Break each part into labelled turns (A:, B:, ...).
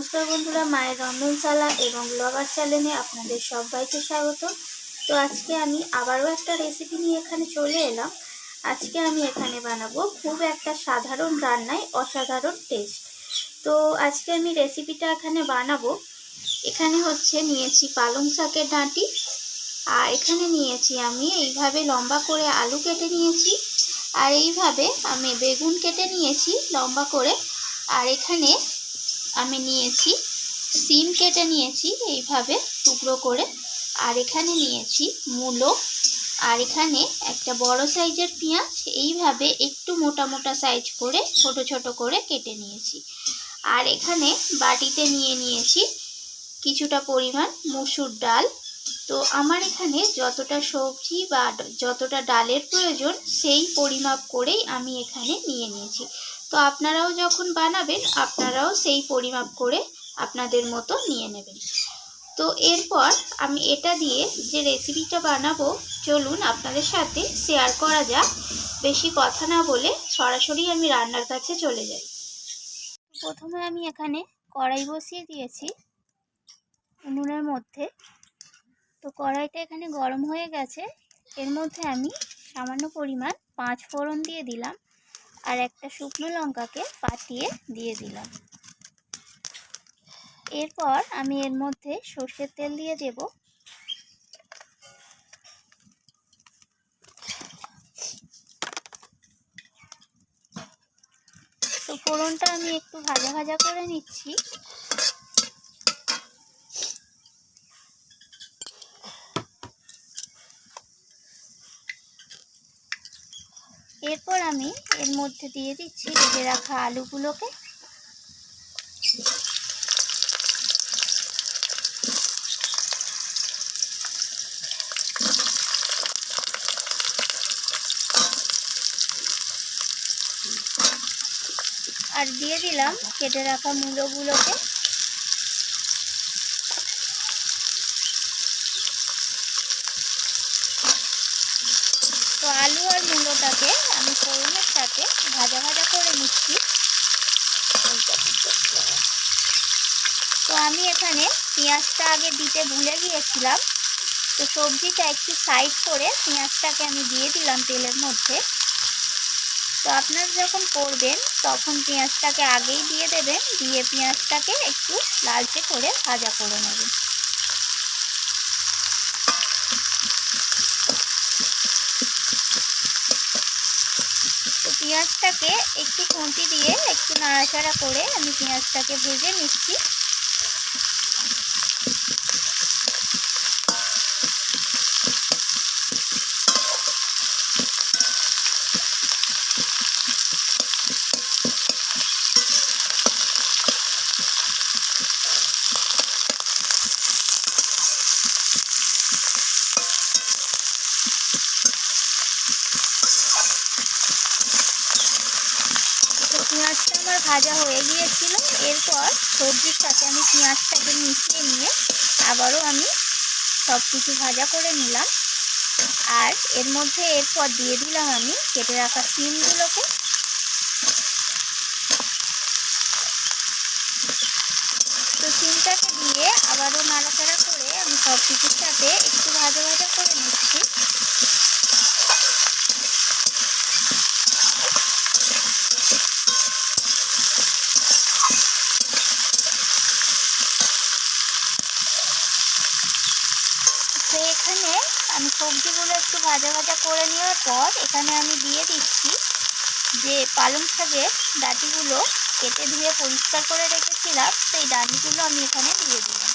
A: নমস্কার বন্ধুরা, মায়ের রন্ধনশালা এবং ব্লগার চ্যানেলে আপনাদের সবাইকে স্বাগত। তো আজকে আমি আবারও একটা রেসিপি নিয়ে এখানে চলে এলাম। আজকে আমি এখানে বানাবো খুব একটা সাধারণ রান্নায় অসাধারণ টেস্ট তো আজকে আমি রেসিপিটা এখানে বানাবো। এখানে হচ্ছে নিয়েছি পালং শাকের ডাঁটি। আর এখানে নিয়েছি আমি এইভাবে লম্বা করে আলু কেটে নিয়েছি। আর এইভাবে আমি বেগুন কেটে নিয়েছি লম্বা করে। আর এখানে আমি নিয়েছি, সিম কেটে নিয়েছি এইভাবে টুকরো করে। আর এখানে নিয়েছি মূলো। আর এখানে একটা বড় সাইজের পেঁয়াজ, এইভাবে একটু মোটা মোটা সাইজ করে, ছোট ছোট করে কেটে নিয়েছি। আর এখানে বাটিতে নিয়ে নিয়েছি কিছুটা পরিমাণ মুসুর ডাল। তো আমার এখানে যতটা সবজি বা যতটা ডালের প্রয়োজন, সেই পরিমাপ করেই আমি এখানে নিয়ে নিয়েছি। তো আপনারাও যখন বানাবেন, আপনারাও সেই পরিমাপ করে আপনাদের মতো নিয়ে নেবেন। তো এরপর আমি এটা দিয়ে যে রেসিপিটা বানাবো, চলুন আপনাদের সাথে শেয়ার করা যাক। বেশি কথা না বলে সরাসরি আমি রান্নার কাছে চলে যাই। প্রথমে আমি এখানে কড়াই বসিয়ে দিয়েছি উনুনের মধ্যে। তো কড়াইটা এখানে গরম হয়ে গেছে। এর মধ্যে আমি সামান্য পরিমাণ পাঁচ ফোড়ন দিয়ে দিলাম। আর একটা শুকনো লঙ্কাকে পাতিয়ে দিয়ে দিলাম। এরপর আমি এর মধ্যে সর্ষের তেল দিয়ে দেব। তো ফোড়নটা আমি একটু ভাজা ভাজা করে নিচ্ছি। এরপর আমি এর মধ্যে দিয়ে দিচ্ছি ভেজে রাখা আলুগুলোকে। আর দিয়ে দিলাম কেটে রাখা মূলোগুলোকে। আলু আর মূলোটাকে আমি ফোড়নের সাথে ভাজা ভাজা করে নিচ্ছি। তো আমি এখানে পেঁয়াজটা আগে দিতে ভুলে গিয়েছিলাম। তো সবজিটা একটু সাইড করে পেঁয়াজটাকে আমি দিয়ে দিলাম তেলের মধ্যে। তো আপনারা যখন করবেন, তখন পেঁয়াজটাকে আগেই দিয়ে দেবেন, দিয়ে পেঁয়াজটাকে একটু লালচে করে ভাজা করে নেবেন তো পেঁয়াজটাকে একটু খুঁটি দিয়ে একটু নাড়াচাড়া করে আমি পেঁয়াজটাকে ভেজে নিচ্ছি তো পেঁয়াজটা আমার ভাজা হয়ে গিয়েছিল। এরপর সবজির সাথে আমি পেঁয়াজটাকে মিশিয়ে নিয়ে আবারও আমি সব কিছু ভাজা করে নিলাম। আর এর মধ্যে এরপর দিয়ে দিলাম আমি কেটে রাখা সিমগুলোকে। তো সিমটাকে দিয়ে আবারও নাড়াচাড়া করে আমি সব কিছুর সাথে একটু ভাজা ভাজা করে নিচ্ছি তো এখানে আমি সবজিগুলো একটু ভাজা ভাজা করে নেওয়ার পর এখানে আমি দিয়ে দিচ্ছি যে পালং শাকের ডাঁটিগুলো কেটে ধুয়ে পরিষ্কার করে রেখেছিলাম, সেই ডাঁটিগুলো আমি এখানে দিয়ে দিলাম।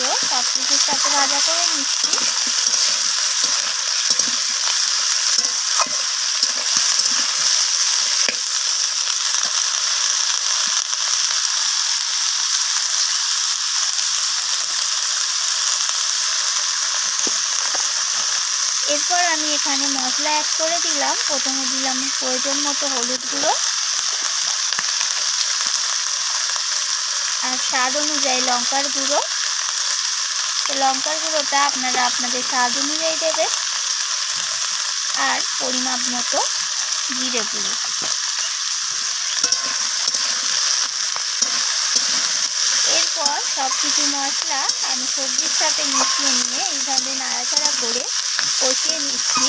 A: মাছগুলোকে সব কিছুর সাথে ভাজা করে নিচ্ছি। এরপর আমি এখানে মশলা অ্যাড করে দিলাম। প্রথমে দিলাম প্রয়োজন মতো হলুদ গুঁড়ো। আর স্বাদ অনুযায়ী লঙ্কার গুঁড়ো। তো লঙ্কার গুঁড়োটা আপনারা আপনাদের স্বাদ অনুযায়ী দেবেন। আর পরিমাপ মতো জিরে গুঁড়ো। এরপর সব কিছু মশলা আমি সবজির সাথে মিশিয়ে নিয়ে এইভাবে নাড়াচাড়া করে কষিয়ে নিচ্ছি।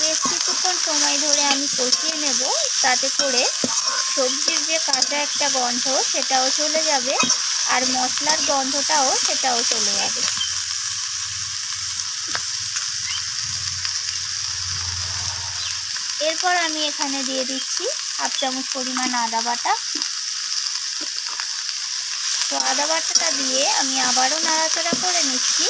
A: বেশ কিছুক্ষণ সময় ধরে আমি কষিয়ে নেব, তাতে করে সবজির যে কাঁচা একটা গন্ধ, সেটাও চলে যাবে। আর মশলার গন্ধটাও সেটাও চলে যাবে। এরপর আমি এখানে দিয়ে দিচ্ছি হাফ চামচ পরিমাণ আদা বাটা। তো আদা বাটাটা দিয়ে আমি আবারও নাড়াচাড়া করে নিচ্ছি।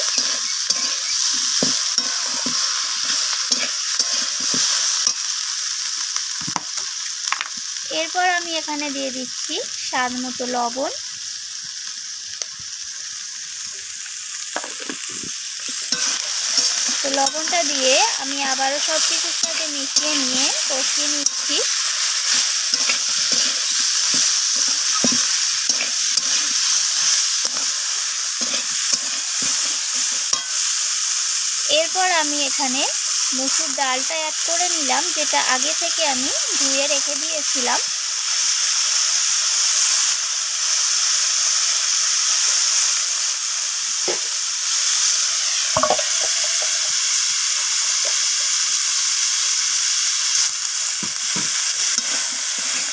A: এরপর আমি এখানে দিয়ে দিচ্ছি স্বাদ মতো লবণ। লবণটা দিয়ে আমি আবারও সব কিছুর সাথে মিশিয়ে নিয়ে কষিয়ে নিচ্ছি। এরপর আমি এখানে মুসুর ডালটা অ্যাড করে নিলাম, যেটা আগে থেকে আমি ধুয়ে রেখে দিয়েছিলাম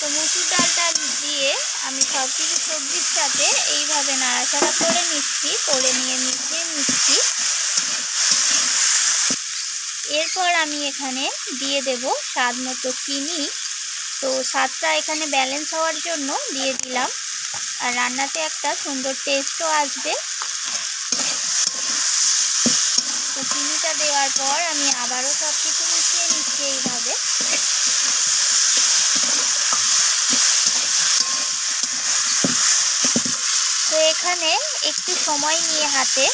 A: তো মুসুর ডালটা দিয়ে আমি সব কিছু সবজির সাথে এইভাবে নাড়াচাড়া করে নিচ্ছি, করে নিয়ে মিশিয়ে নিচ্ছি। এরপর আমি এখানে দিয়ে দেব স্বাদ মতো চিনি। তো স্বাদটা এখানে ব্যালেন্স হওয়ার জন্য দিয়ে দিলাম। আর রান্নাতে একটা সুন্দর টেস্টও আসবে। তো চিনিটা দেওয়ার পর আমি আবারও সব কিছু মিশিয়ে নিচ্ছি এইভাবে তো এখানে একটু সময় নিয়ে হাতে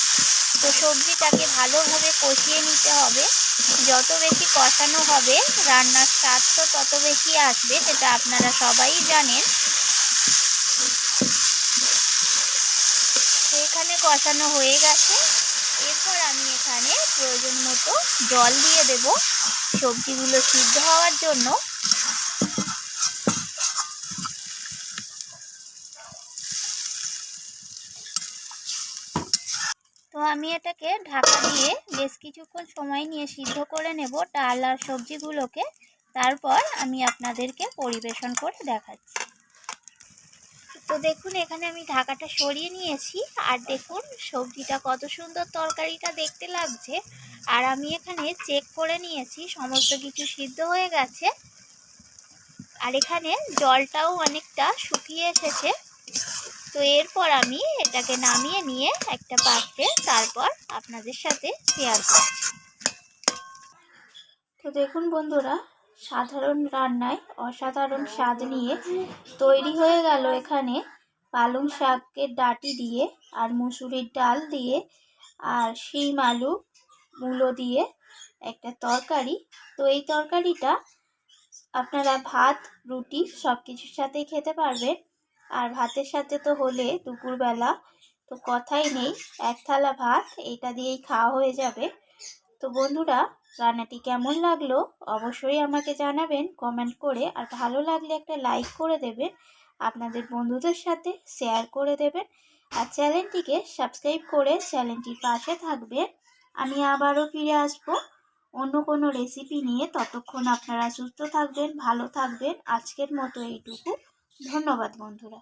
A: তো সবজিটাকে ভালোভাবে কষিয়ে নিতে হবে। যত বেশি কষানো হবে, রান্নার স্বাদ তো তত বেশি আসবে, সেটা আপনারা সবাই জানেন। এখানে কষানো হয়ে গেছে। এরপর আমি এখানে প্রয়োজন মতো জল দিয়ে দেব। সবজিগুলো সিদ্ধ হওয়ার জন্য আমি এটাকে ঢাকা দিয়ে বেশ কিছুক্ষণ সময় নিয়ে সিদ্ধ করে নেব ডাল আর সবজিগুলোকে। তারপর আমি আপনাদেরকে পরিবেশন করে দেখাচ্ছি। তো দেখুন, এখানে আমি ঢাকাটা সরিয়ে নিয়েছি। আর দেখুন, সবজিটা কত সুন্দর তরকারিটা দেখতে লাগছে। আর আমি এখানে চেক করে নিয়েছি, সমস্ত কিছু সিদ্ধ হয়ে গেছে। আর এখানে জলটাও অনেকটা শুকিয়ে এসেছে। তো এরপর আমি এটাকে নামিয়ে নিয়ে একটা পাত্রে তারপর আপনাদের সাথে শেয়ার করছি। তো দেখুন বন্ধুরা, সাধারণ রান্নায় অসাধারণ স্বাদ নিয়ে তৈরি হয়ে গেল এখানে পালং শাকের ডাটি দিয়ে আর মুসুরির ডাল দিয়ে আর শিম আলু মূলো দিয়ে একটা তরকারি। তো এই তরকারিটা আপনারা ভাত, রুটি সব কিছুর সাথেই খেতে পারবেন। আর ভাতের সাথে তো হলে দুপুরবেলা, তো কথাই নেই। এক থালা ভাত, এটা দিয়েই খাওয়া হয়ে যাবে। তো বন্ধুরা, রান্নাটি কেমন লাগল অবশ্যই আমাকে জানাবেন কমেন্ট করে। আর ভালো লাগলে একটা লাইক করে দেবেন, আপনাদের বন্ধুদের সাথে শেয়ার করে দেবেন। আর চ্যানেলটিকে সাবস্ক্রাইব করে চ্যানেলটির পাশে থাকবেন। আমি আবারও ফিরে আসব অন্য কোনো রেসিপি নিয়ে। ততক্ষণ আপনারা সুস্থ থাকবেন, ভালো থাকবেন। আজকের মতো এইটুকু। ধন্যবাদ বন্ধুরা।